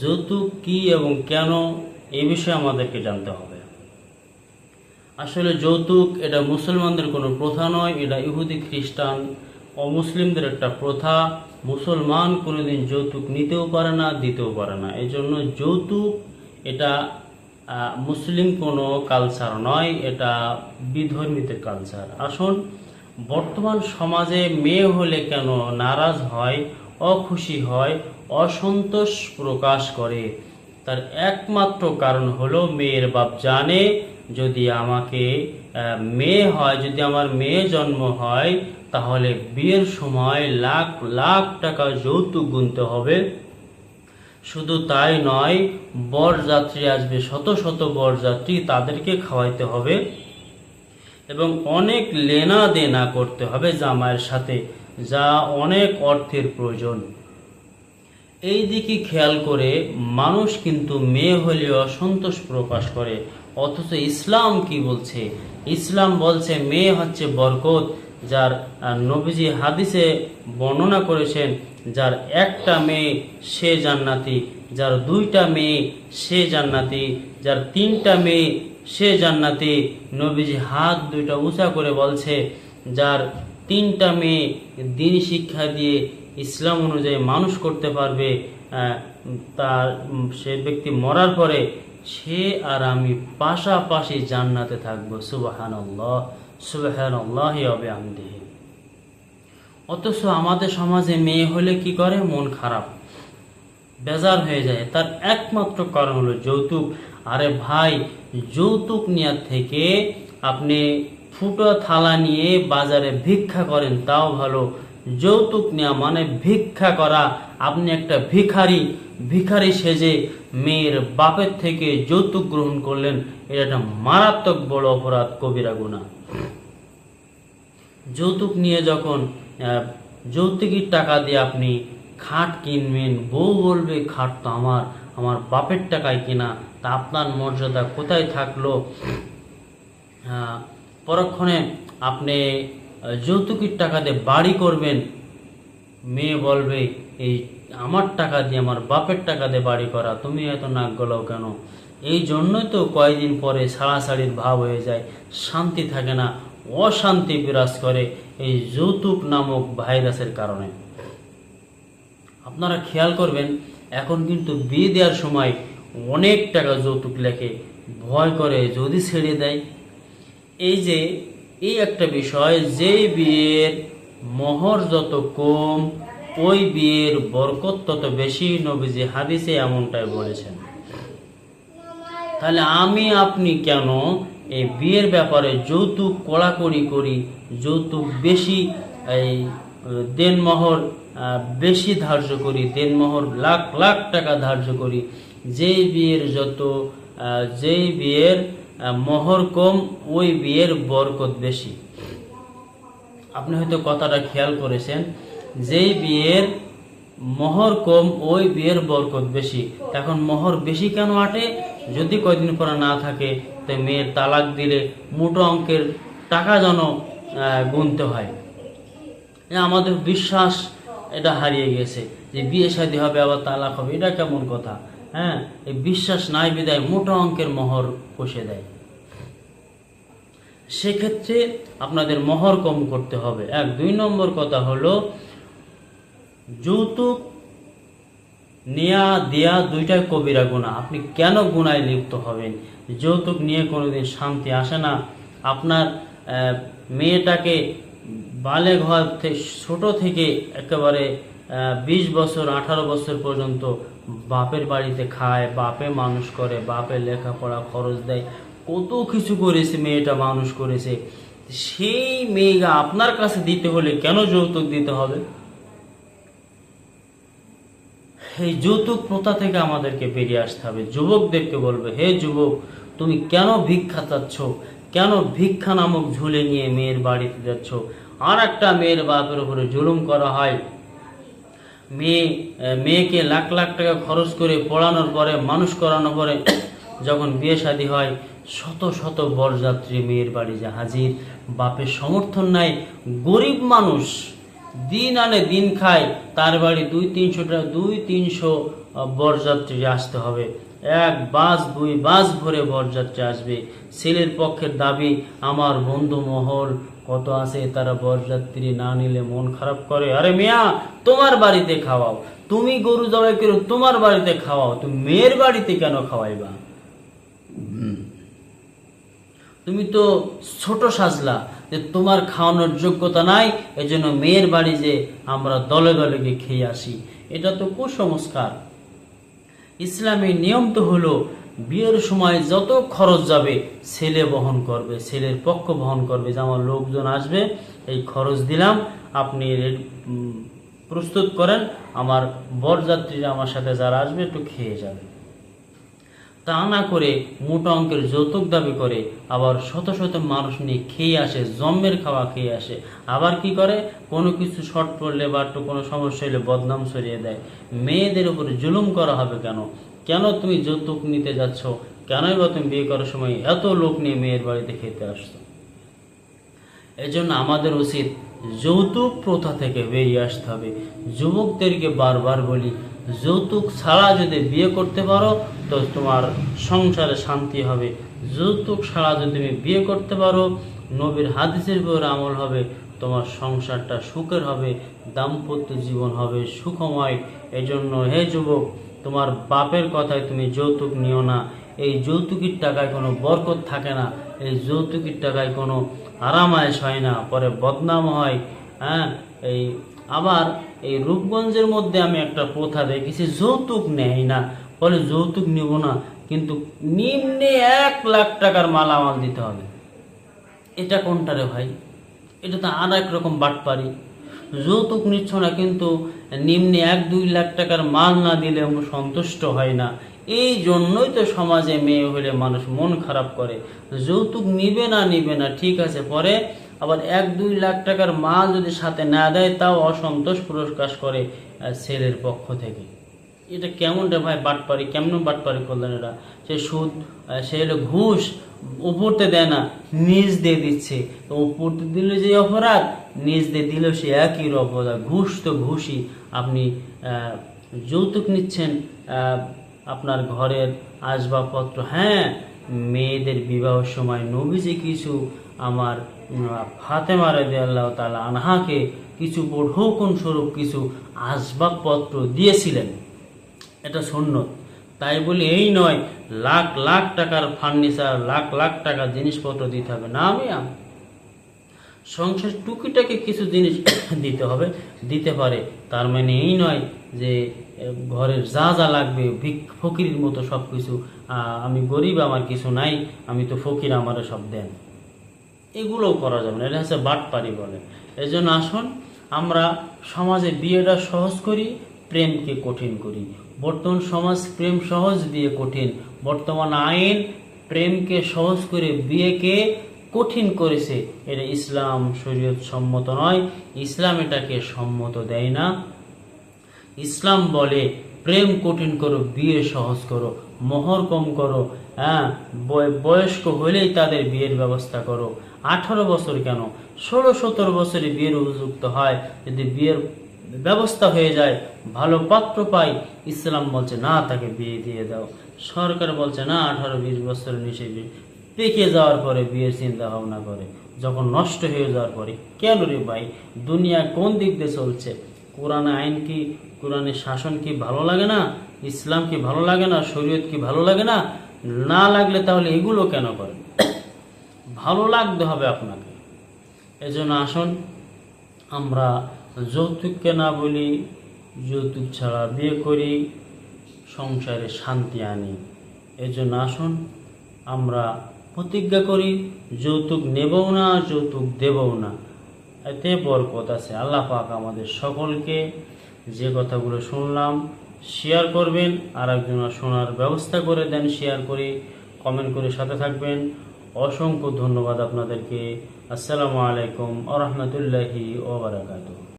যৌতুক কি এবং কেন এই বিষয়ে আমাদেরকে জানতে হবে। আসলে যৌতুক এটা মুসলমানদের কোনো প্রথা নয়, এটা ইহুদি খ্রিস্টান অমুসলিমদের একটা প্রথা। মুসলমান কোনোদিন যৌতুক নিতেও পারে না, দিতেও পারে না। এই জন্য যৌতুক এটা মুসলিম কোনো কালচার নয়, এটা বিধর্মীদের কালচার আসুন, বর্তমান সমাজে মেয়ে হলে কেন নারাজ হয়, অখুশি হয় অসন্তোষ প্রকাশ করে। তার একমাত্র কারণ হলো মেয়ের বাপ জানে যদি আমাকে মেয়ে হয়, যদি আমার মেয়ে জন্ম হয়, তাহলে বিয়ের সময় লাখ লাখ টাকা যৌতুক গুনতে হবে। শুধু তাই নয়, বরযাত্রী আসবে, শত শত বরযাত্রী তাদেরকে খাওয়াইতে হবে এবং অনেক লেনা দেনা করতে হবে জামাইয়ের সাথে, যা অনেক অর্থের প্রয়োজন। এই দিকে খেয়াল করে মানুষ কিন্তু মেয়ে হলেও অসন্তোষ প্রকাশ করে। অথচ ইসলাম কি বলছে? ইসলাম বলছে, মেয়ে হচ্ছে বরকত, যার নবীজি হাদিসে বর্ণনা করেছেন, যার একটা মেয়ে সে জান্নাতি, যার দুইটা মেয়ে সে জান্নাতি, যার তিনটা মেয়ে সে জান্নাতি। নবীজি হাত দুইটা উঁচা করে বলছে, যার তিনটা মেয়ে দিন শিক্ষা দিয়ে ইসলাম অনুযায়ী মানুষ করতে পারবে তার সে ব্যক্তি মরার পরে সে আর আমি পাশাপাশি জান্নাতে থাকব। সুবাহান আল্লাহ সুবাহান আল্লাহ আমদিহি অথচ আমাদের সমাজে মেয়ে হলে কি করে? মন খারাপ। বেজার হয়ে যায়। তার একমাত্র কারণ হলো যৌতুক। আরে ভাই, যৌতুক নেওয়ার থেকে আপনি ফুটো থালা নিয়ে বাজারে ভিক্ষা করেন, তাও ভালো। যৌতুক নেওয়া মানে ভিক্ষা করা। আপনি একটা ভিখারি ভিখারি সেজে মেয়ের বাপের থেকে যৌতুক গ্রহণ করলেন। এটা একটা মারাত্মক বড় অপরাধ, কবিরা গুণা। যৌতুক নিয়ে যখন যৌতুকের টাকা দিয়ে আপনি খাট কিনবেন, বউ বলবে, খাট তো আমার আমার বাপের টাকায় কিনা, তা আপনার মর্যাদা কোথায় থাকল? পরক্ষণে আপনি যৌতুকের টাকা দিয়ে বাড়ি করবেন। মেয়ে বলবে, এই আমার টাকা দিয়ে, আমার বাপের টাকা দিয়ে বাড়ি করা, তুমি এত নাক গলাও কেন? এই জন্যই তো কয়েকদিন পরে সাড়াসাড়ির ভাব হয়ে যায়, শান্তি থাকে না, অশান্তি বিরাজ করে এই যৌতুক নামক ভাইরাসের কারণে। আপনারা খেয়াল করবেন, এখন কিন্তু বিয়ে দেওয়ার সময় অনেক টাকা যৌতুক লেখে, ভয় করে যদি ছেড়ে দেয়। এই যে এই একটা বিষয় যে বিয়ের মোহর যত কম, ওই বিয়ের বরকত তত বেশি, নবীজি হাদিসে এমনটাই বলেছেন। তাহলে আমি, আপনি কেন এই বিয়ের ব্যাপারে যৌতুক কড়াকড়ি করি, যৌতুক বেশি, এই দেনমোহর বেশি ধার্য করি দেনমোহর লাখ লাখ টাকা ধার্য করি, যেই বিয়ের যত যেই বিয়ের মোহর কম, ওই বিয়ের বরকত বেশি। আপনি হয়তো কথাটা খেয়াল করেছেন, যেই বিয়ের মোহর কম, ওই বিয়ের বরকত বেশি। এখন মোহর বেশি কেন আটে? যদি কয়দিন পরে না থাকে তো মেয়ের তালাক দিলে মোটো অঙ্কের টাকা যেন গুনতে হয়। আমাদের বিশ্বাস এটা হারিয়ে গেছে, যে বিয়ে শাদী হবে, আবার তালাক হবে, এটা কেমন কথা? হ্যাঁ এই বিশ্বাস নাই বিদায়, মোটা অঙ্কের মোহর কষে দেয়। সেক্ষেত্রে আপনাদের মোহর কম করতে হবে। এক, দুই নম্বর কথা হলো, যৌতুক নেয়া দেয়া দুইটাই কবিরা গুণা। আপনি কেন গুণায় লিপ্ত হবেন? যৌতুক নিয়ে কোনোদিন শান্তি আসে না। আপনার মেয়েটাকে বালে ঘর থেকে ছোট থেকে একেবারে বিশ বছর, আঠারো বছর পর্যন্ত বাপের বাড়িতে খায়, বাপে মানুষ করে, বাপে লেখাপড়া, খরচ দেয়, কত কিছু করেছে, মেয়েটা মানুষ করেছে। সেই মেয়েটা আপনার কাছে দিতে হলে কেন যৌতুক দিতে হবে? এই যৌতুক প্রথা থেকে আমাদেরকে বেরিয়ে আসতে হবে। যুবকদেরকে বলবে, হে যুবক, তুমি কেন ভিক্ষা চাচ্ছ? কেন ভিক্ষা নামক ঝুলে নিয়ে মেয়ের বাড়িতে যাচ্ছ? আর একটা মেয়ের বাপের উপরে জুলুম করা হয়। মেয়ে মেয়েকে লাখ লাখ টাকা খরচ করে পড়ানোর পরে, মানুষ করানোর পরে যখন বিয়ে শাদী হয়, শত শত বরযাত্রী মেয়ের বাড়ি যা হাজির বাপের সমর্থন নাই। গরিব মানুষ দিন আনে দিন খায়, তার বাড়ি দুই তিনশো টাকা, দুই তিনশো বরযাত্রী আসতে হবে। এক বাস, দুই বাস ভরে বরযাত্রী আসবে। ছেলের পক্ষের দাবি, আমার বন্ধু মহল কত আছে তারা বরযাত্রী না নিলে মন খারাপ করে? আরে মিয়া, তোমার বাড়িতে খাওয়াও। তুমি গরু জবাই করো, তোমার বাড়িতে খাওয়াও। তুমি মেয়ের বাড়িতে কেন খাওয়াইবা? তুমি তো ছোট সাজলা যে তোমার খাওয়ানোর যোগ্যতা নাই, এজন্য মেয়ের বাড়ি যে আমরা দলে দলে গিয়ে খেয়ে আসি, এটা তো কুসংস্কার। ইসলামের নিয়ম তো হলো বিয়ের সময় যত খরচ যাবে, ছেলে বহন করবে, ছেলের পক্ষ বহন করবে, যে আমার লোকজন আসবে, এই খরচ দিলাম, আপনি প্রস্তুত করেন, আমার বরযাত্রীরা আমার সাথে যারা আসবে, একটু খেয়ে যাবে। তা না করে মোটা অঙ্কের যৌতুক দাবি করে আবার শত শত মানুষ নিয়ে খেয়ে আসে, জম্মের খাওয়া খেয়ে আসে, আবার কি করে? কোনো কিছু শর্ট পড়লে বা একটু কোনো সমস্যা হলে বদনাম সরিয়ে দেয়। মেয়েদের উপরে জুলুম করা হবে কেন? কেন তুমি যৌতুক নিতে যাচ্ছ? কেনই বা তুমি বিয়ে করার সময় এত লোক নিয়ে মেয়ের বাড়িতে খেতে আসছো? এজন্য আমাদের উচিত যৌতুক প্রথা থেকে বেরিয়ে আসতে হবে। যুবকদেরকে বারবার বলি, যৌতুক ছাড়া যদি বিয়ে করতে পারো, তো তোমার সংসারে শান্তি হবে। যৌতুক ছাড়া যদি তুমি বিয়ে করতে পারো, নবীর হাদিসের উপর আমল হবে, তোমার সংসারটা সুখের হবে, দাম্পত্য জীবন হবে সুখময়। এজন্য হে যুবক তোমার বাপের কথায় তুমি যৌতুক নিও না। এই যৌতুকের টাকায় কোনো বরকত থাকে না। এই যৌতুকের টাকায় কোনো আরামায়েশ হয় না। পরে বদনাম হয় হ্যাঁ? এই আবার এই রূপগঞ্জের মধ্যে আমি একটা প্রথা দেখেছি, যৌতুক নেয় না। বলে যৌতুক নিব না, কিন্তু নিম্নে এক লাখ টাকার মালামাল দিতে হবে। এটা কোনটা রে ভাই? এটা তো আর এক রকম বাটপারি। যৌতুক নিচ্ছ না, কিন্তু নিম্নে এক দুই লাখ টাকার মাল না দিলে সন্তুষ্ট হয় না। এই জন্যই তো সমাজে মেয়ে হলে মানুষ মন খারাপ করে। যৌতুক নিবে না নিবে না, ঠিক আছে, পরে আবার এক দুই লাখ টাকার মাল যদি সাথে না দেয়, তাও অসন্তোষ প্রকাশ করে ছেলের পক্ষ থেকে। এটা কেমন রে ভাই বাটপারি? কেমন বাটপারি করলেন এরা? সে সুদ সে হলো ঘুষ উপরতে দেয় না নিজ দিয়ে দিচ্ছে। তো উপরতে দিলে যে অপরাধ নিজ দিয়ে দিলেও সে একই অপরাধ। ঘুষ তো ঘুষই। আপনি যৌতুক নিচ্ছেন আপনার ঘরের আসবাবপত্র। হ্যাঁ মেয়েদের বিবাহের সময় নবীজি কিছু আমার উম, ফাতেমা রেদে আল্লাহ তালা আনহাকে কিছু বড়হুকুন স্বরূপ কিছু আসবাবপত্র দিয়েছিলেন। এটা সুন্নত তাই বলি, এই নয়, লাখ লাখ টাকার ফার্নিচার, লাখ লাখ টাকার জিনিসপত্র দিতে হবে। না আমি সংসার টুকিটাকে কিছু জিনিস দিতে হবে, দিতে পারে। তার মানে এই নয় যে ঘরের যা যা লাগবে ফকিরের মতো সব কিছু আমি গরিব, আমার কিছু নাই, আমি তো ফকির, আমারে সব দেন। এগুলোও করা যাবে না, এটা হচ্ছে বাটপারি বলে। এই জন্য আসুন, আমরা সমাজে বিয়েটা সহজ করি, প্রেমকে কঠিন করি। বর্তমান সমাজ প্রেম সহজ বিয়ে কঠিন। বর্তমান আইন প্রেমকে সহজ করে বিয়েকে কঠিন করেছে। এটা ইসলাম শরীয়ত সম্মত নয়। ইসলাম এটাকে সম্মত দেয় না। ইসলাম বলে, প্রেম কঠিন করো, বিয়ে সহজ করো, মোহর কম করো হ্যাঁ বয়- বয়স্ক হলেই তাদের বিয়ের ব্যবস্থা করো। আঠারো বছর কেন? ষোলো সতেরো বছরে বিয়ের উপযুক্ত হয়। যদি বিয়ের ব্যবস্থা হয়ে যায়, ভালো পাত্র পাই। ইসলাম বলছে, না, তাকে বিয়ে দিয়ে দাও। সরকার বলছে, না, আঠারো, বিশ বছর নিচে পেকে যাওয়ার পরে বিয়ের চিন্তা ভাবনা করে। যখন নষ্ট হয়ে যাওয়ার পরে, কেন রে ভাই, দুনিয়া কোন দিক দিয়ে চলছে? কোরআন আইন কি কোরআনের শাসন কি ভালো লাগে না? ইসলাম কি ভালো লাগে না? শরীয়ত কি ভালো লাগে না? না লাগলে তাহলে এগুলো কেন করেন ভালো লাগতে হবে আপনাকে। এজন্য আসুন, আমরা যৌতুককে না বলি, যৌতুক ছাড়া বিয়ে করি, সংসারে শান্তি আনি। এজন্য আসুন, আমরা প্রতিজ্ঞা করি, যৌতুক নেবও না, যৌতুক দেবও না। এতে বরকত আছে। আল্লাহ পাক আমাদের সকলকে যে কথাগুলো শুনলাম শেয়ার করবেন আর একজন শোনার ব্যবস্থা করে দেন শেয়ার করে কমেন্ট করে সাথে থাকবেন। অসংখ্য ধন্যবাদ আপনাদেরকে। আসসালামু আলাইকুম আ রহমতুল্লাহি ওবরাকাতুহ